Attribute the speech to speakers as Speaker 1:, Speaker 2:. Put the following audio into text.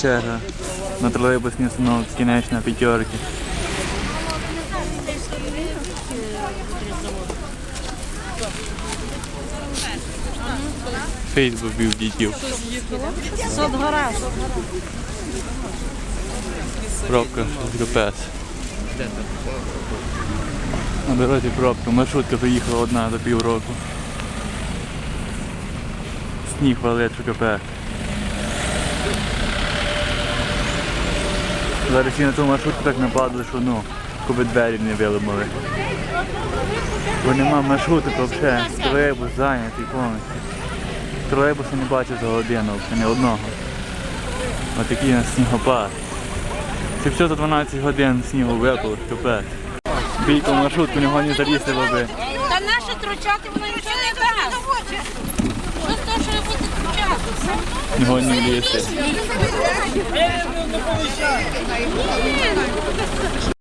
Speaker 1: черга на тролейбусні остановці кінечна п'ятерки. Фейсбук бів дітів.
Speaker 2: Садгора.
Speaker 1: Пробка ГПС. На дорозі пробка. Маршрутка приїхала одна за півроку. Сніг валить що Зараз всі на ту маршрутку так нападали, що ну, коби двері не виламали. Бо нема маршруту, взагалі тролейбус зайнятий повністю. Тролейбуса не бачив за годину, взагалі, ні одного. Отакий у нас снігопад. Це все за 12 годин снігу випало, капець. Бійко маршрутку, нього не залізти би.
Speaker 2: Та наше тручати, воно нічого не дасть. Що з того, що ви будете тручати?
Speaker 1: Нього не влізти. vai.